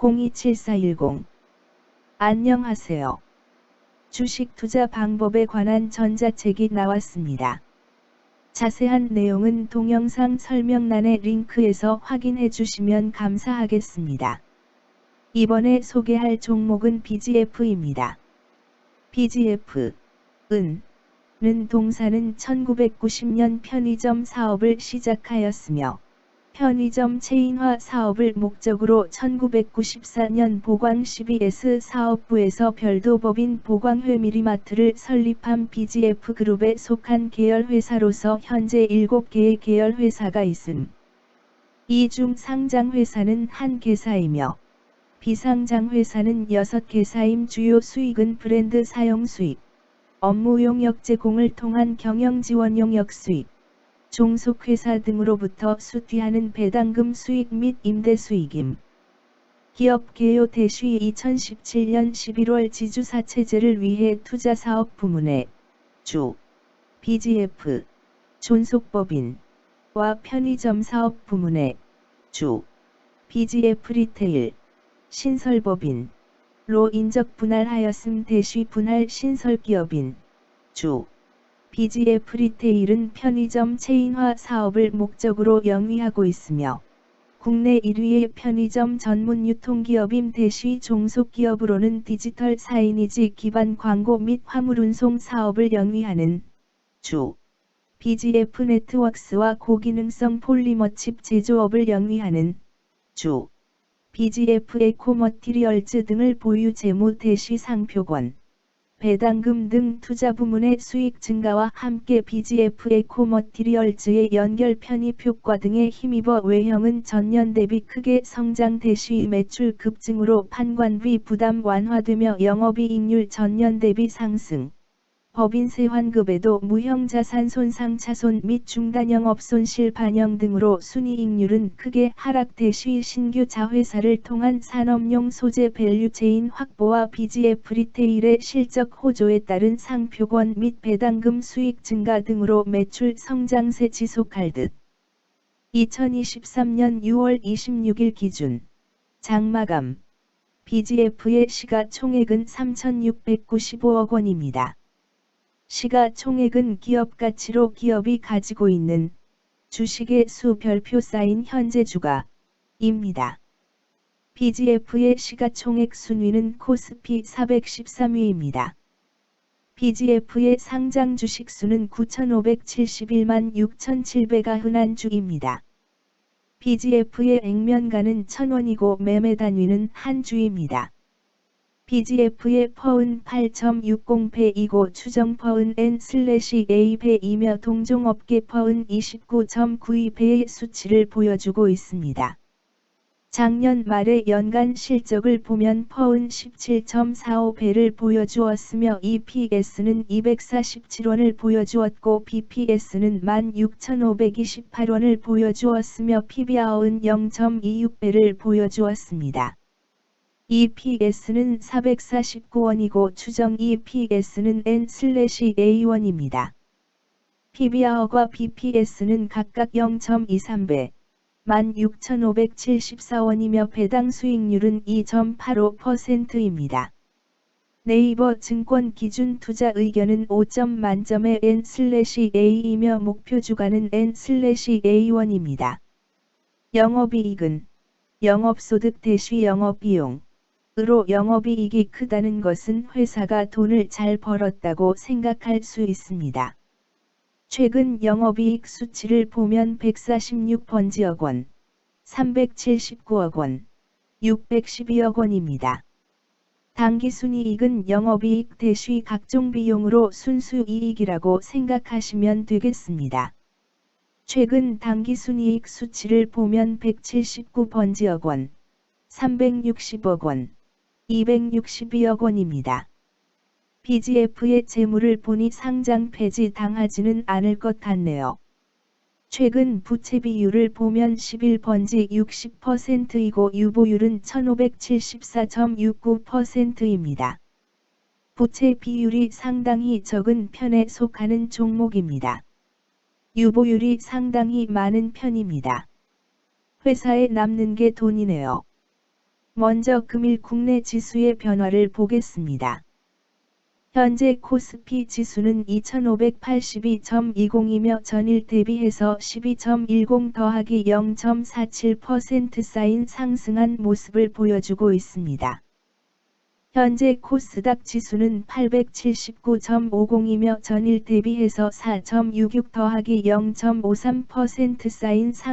027410 안녕하세요. 주식 투자 방법에 관한 전자책이 나왔습니다. 자세한 내용은 동영상 설명란의 링크에서 확인해 주시면 감사하겠습니다. 이번에 소개할 종목은 BGF입니다. BGF, 은, 는 동사는 1990년 편의점 사업을 시작하였으며, 편의점 체인화 사업을 목적으로 1994년 보광 CBS 사업부에서 별도 법인 보광회 미리마트를 설립한 BGF 그룹에 속한 계열회사로서 현재 7개의 계열회사가 있음. 이 중 상장회사는 한 개사이며 비상장회사는 6개사임 주요 수익은 브랜드 사용 수익, 업무 용 역 제공을 통한 경영 지원 용 역 수익, 종속회사 등으로부터 수취하는 배당금 수익 및 임대 수익임. 기업 개요 대시 2017년 11월 지주사 체제를 위해 투자사업 부문의 주. BGF 존속법인과 편의점 사업 부문의 주. BGF 리테일. 신설법인 로 인적 분할하였음 대시 분할 신설기업인. 주 BGF 리테일은 편의점 체인화 사업을 목적으로 영위하고 있으며 국내 1위의 편의점 전문 유통기업임 대시 종속기업으로는 디지털 사이니지 기반 광고 및 화물운송 사업을 영위하는 주 BGF 네트워크스와 고기능성 폴리머칩 제조업을 영위하는 주 BGF 에코머티리얼즈 등을 보유 재무 대시 상표권 배당금 등 투자 부문의 수익 증가와 함께 BGF 에코머티리얼즈의 연결 편입 효과 등에 힘입어 외형은 전년 대비 크게 성장 대시 매출 급증으로 판관비 부담 완화되며 영업이익률 전년 대비 상승. 법인세 환급에도 무형자산 손상 차손 및 중단 영업 손실 반영 등으로 순이익률은 크게 하락돼 시 신규 자회사를 통한 산업용 소재 밸류체인 확보와 BGF 리테일의 실적 호조에 따른 상표권 및 배당금 수익 증가 등으로 매출 성장세 지속할 듯. 2023년 6월 26일 기준 장마감 BGF의 시가총액은 3,695억 원입니다. 시가총액은 기업 가치로 기업이 가지고 있는 주식의 수 별표 쌓인 현재 주가입니다. BGF의 시가총액 순위는 코스피 413위입니다. BGF의 상장 주식 수는 9,571만 6,700가 흔한 주입니다. BGF의 액면가는 1,000원이고 매매 단위는 한 주입니다. BGF의 퍼은 8.60배이고 추정 퍼은 N/A배이며 동종업계 퍼은 29.92배의 수치를 보여주고 있습니다. 작년 말의 연간 실적을 보면 퍼은 17.45배를 보여주었으며 EPS는 247원을 보여주었고 BPS는 16,528원을 보여주었으며 PBR은 0.26배를 보여주었습니다. EPS는 449원이고 추정 EPS는 N/A1입니다. PBR과 BPS는 각각 0.23배, 16,574원이며 배당 수익률은 2.85%입니다. 네이버 증권 기준 투자 의견은 5점 만점의 N/A이며 목표 주가는 N/A1입니다. 영업이익은 영업소득 대시 영업비용 으로 영업이익이 크다는 것은 회사가 돈을 잘 벌었다고 생각할 수 있습니다. 최근 영업이익 수치를 보면 146번 지억 원, 379억 원, 612억 원입니다. 당기순이익은 영업이익 대시 각종 비용으로 순수이익이라고 생각하시면 되겠습니다. 최근 당기순이익 수치를 보면 179번지억 원, 360억 원, 262억 원입니다. BGF의 재물을 보니 상장 폐지 당하지는 않을 것 같네요. 최근 부채 비율을 보면 11번지 60%이고 유보율은 1574.69%입니다. 부채 비율이 상당히 적은 편에 속하는 종목입니다. 유보율이 상당히 많은 편입니다. 회사에 남는 게 돈이네요. 먼저 금일 국내 지수의 변화를 보겠습니다. 현재 코스피 지수는 2582.20이며 전일 대비해서 12.10 더하기 0.47% 쌓인 상승한 모습을 보여주고 있습니다. 현재 코스닥 지수는 879.50이며 전일 대비해서 4.66 더하기 0.53% 쌓인 상